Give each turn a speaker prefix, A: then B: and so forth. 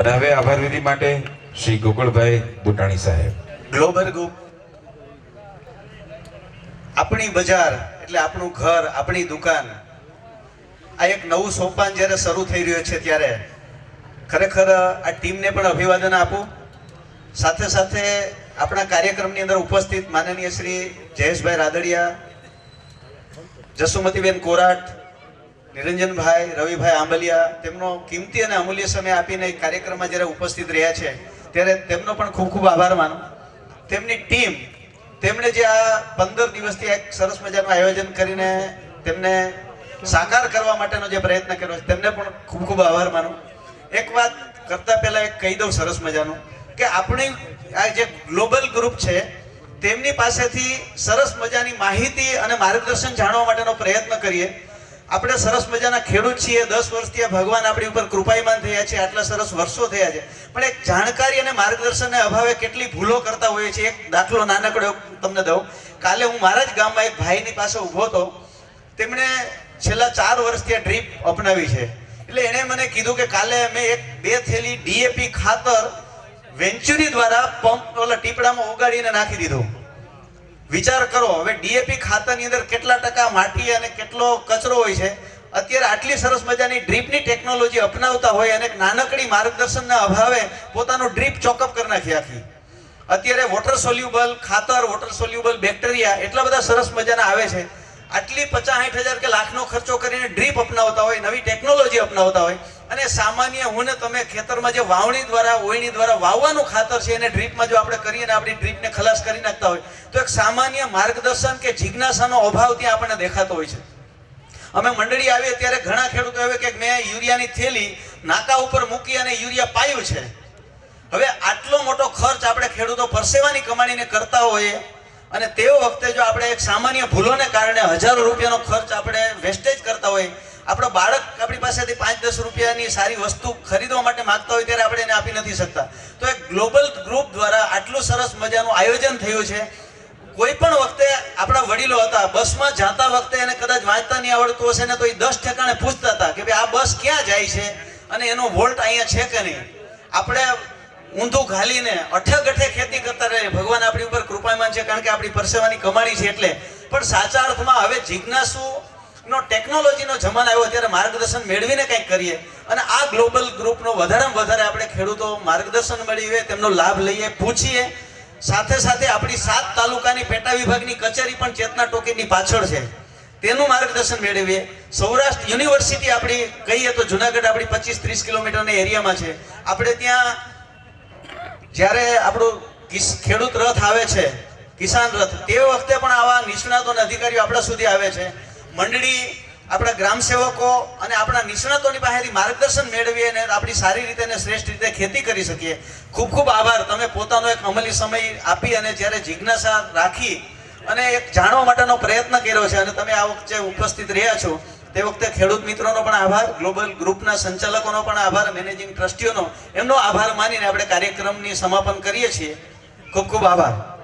A: અને હવે આભાર વિધિ માટે શ્રી ગોકુળભાઈ બુટાણી સાહેબ.
B: ગ્લોબલ ગ્રુપ આપણી બજાર, એટલે આપણું ઘર, આપણી દુકાન, આ એક નવું સોપાન જ્યારે શરૂ થઈ રહ્યું છે ત્યારે ખરેખર આ ટીમને પણ અભિવાદન આપું. સાથે સાથે આપણા કાર્યક્રમની અંદર ઉપસ્થિત માનનીય શ્રી જયેશભાઈ રાદડિયા, જસુમતીબેન કોરાટ નિરંજનભાઈ, રવિભાઈ આંબલિયા તેમનો કિંમતી અને અમૂલ્ય સમય આપીને કાર્યક્રમમાં જ્યારે ઉપસ્થિત રહ્યા છે, ત્યારે તેમનો પણ ખૂબ ખૂબ આભાર માનું. તેમની ટીમ, તેમણે જે આ પંદર દિવસથી એક સરસ મજાનું આયોજન કરીને તેમને સાકાર કરવા માટેનો જે પ્રયત્ન કર્યો છે, તેમને પણ ખૂબ ખૂબ આભાર માનું. એક વાત કરતાં પહેલાં એક કહી દઉં સરસ મજાનું, કે આપણી આ જે ગ્લોબલ ગ્રુપ છે, તેમની પાસેથી સરસ મજાની માહિતી અને માર્ગદર્શન જાણવા માટેનો પ્રયત્ન કરીએ આપણે સરસ મજાના ખેડૂત છીએ, દસ વર્ષથી ભગવાન આપણી ઉપર કૃપાયમાન થયા છે, આટલા સરસ વર્ષો થયા છે. પણ એક જાણકારી અને માર્ગદર્શનને અભાવે કેટલી ભૂલો કરતા હોઈએ છીએ, એક દાખલો નાનકડો તમને દઉં. કાલે હું મારા જ ગામમાં એક ભાઈની પાસે ઊભો હતો. તેમણે છેલ્લા ચાર વર્ષથી આ ડ્રીપ અપનાવી છે. એટલે એણે મને કીધું કે કાલે મેં એક બે થેલી ડીએપી ખાતર વેન્ચુરી દ્વારા પંપ, ઓલા ટીપડામાં ઉગાડીને નાખી દીધું. વિચાર કરો, હવે ડીએપી ખાતાની અંદર કેટલા ટકા માટી અને કેટલો કચરો હોય છે? અત્યારે આટલી સરસ મજાની ડ્રીપની ટેકનોલોજી અપનાવતા હોય અને નાનકડી માર્ગદર્શનના અભાવે પોતાનું ડ્રીપ ચોકઅપ કરી નાખી આખી. અત્યારે વોટર સોલ્યુબલ, ખાતર, વોટર સોલ્યુબલ, બેક્ટેરિયા એટલા બધા સરસ મજાના આવે છે. આટલી પચાસ સાઠ હજાર કે લાખનો ખર્ચો કરીને ડ્રીપ અપનાવતા હોય, નવી ટેકનોલોજી અપનાવતા હોય સામાન્ય હું ને તમે ખેતરમાં જે વાવણી દ્વારા, ઓયણી દ્વારા વાવવાનું ખાતર છે, એને ડ્રીપમાં જો આપણે કરીએ ને આપણી ડ્રીપને ખલાસ કરી નાખતા હોય, તો એક સામાન્ય માર્ગદર્શન કે જિજ્ઞાસાનો અભાવ ત્યાં આપણને દેખાતો હોય છે. અમે મંડળી આવીએ ત્યારે ઘણા ખેડૂતો આવે કે મેં યુરિયાની થેલી નાકા ઉપર મૂકી અને યુરિયા પાયું છે. હવે આટલો મોટો ખર્ચ આપણે ખેડૂતો પરસેવાની કમાણીને કરતા હોઈએ અને તે વખતે જો આપણે એક સામાન્ય ભૂલોને કારણે હજારો રૂપિયાનો ખર્ચ આપણે વેસ્ટેજ કરતા હોય, આપણો બાળક પાસેથી પાંચ દસ રૂપિયાની સારી વસ્તુ ખરીદવા માટે માંગતા હોય ત્યારે આપણે એને આપી નથી શકતા. તો એક ગ્લોબલ ગ્રુપ દ્વારા આટલું સરસ મજાનું આયોજન થયું છે. કોઈ પણ વખતે આપણા વડીલો હતા, બસમાં જાતા વખતે એને કદાચ વાંચતા નહીં આવડતું હશે ને તો એ દસ ઠેકાણે પૂછતા હતા કે ભાઈ આ બસ ક્યાં જાય છે અને એનો વોલ્ટ અહીંયા છે કે નહીં? આપણે ઊંધું ઘાલીને અઠગઠે ખેતી કરતા રહીએ. ભગવાન આપણી ઉપર કૃપાયમાન છે કારણ કે આપણી પરસેવાની કમાણી છે એટલે. પણ સાચા અર્થમાં હવે જિજ્ઞાસુ નો ટેકનોલોજીનો જમાનો આવ્યો ત્યારે માર્ગદર્શન મેળવીને કંઈક કરીએ. અને આ ગ્લોબલ ગ્રુપનો વધારેમાં વધારે આપણે ખેડૂતો માર્ગદર્શન મેળવીએ તેમનો લાભ લઈએ, પૂછીએ. સાથે સાથે આપણી સાત તાલુકાની પેટા વિભાગની કચેરી પણ ચેતના ટોકીની પાછળ છે. તેનું માર્ગદર્શન મેળવીએ. સૌરાષ્ટ્ર યુનિવર્સિટી આપણી કહીએ તો જુનાગઢ આપણી પચીસ ત્રીસ કિલોમીટરના એરિયામાં છે. આપણે ત્યાં જ્યારે આપણું ખેડૂત રથ આવે છે, કિસાન રથ, તે વખતે પણ આવા નિષ્ણાતો અને અધિકારીઓ આપણા સુધી આવે છે. મંડળી, આપણા ગ્રામ સેવકો અને આપણા નિષ્ણાતોની પાસેથી માર્ગદર્શન મેળવીએ અને આપણી સારી રીતે અને શ્રેષ્ઠ રીતે ખેતી કરી શકીએ. ખૂબ ખૂબ આભાર. તમે પોતાનો એક અમલી સમય આપી અને જ્યારે જિજ્ઞાસા રાખી અને એક જાણવા માટેનો પ્રયત્ન કર્યો છે અને તમે આ વખતે ઉપસ્થિત રહ્યા છો, તે વખતે ખેડૂત મિત્રોનો પણ આભાર, ગ્લોબલ ગ્રુપના સંચાલકોનો પણ આભાર, મેનેજિંગ ટ્રસ્ટીઓનો, એમનો આભાર માનીને આપણે કાર્યક્રમની સમાપન કરીએ છીએ. ખૂબ ખૂબ આભાર.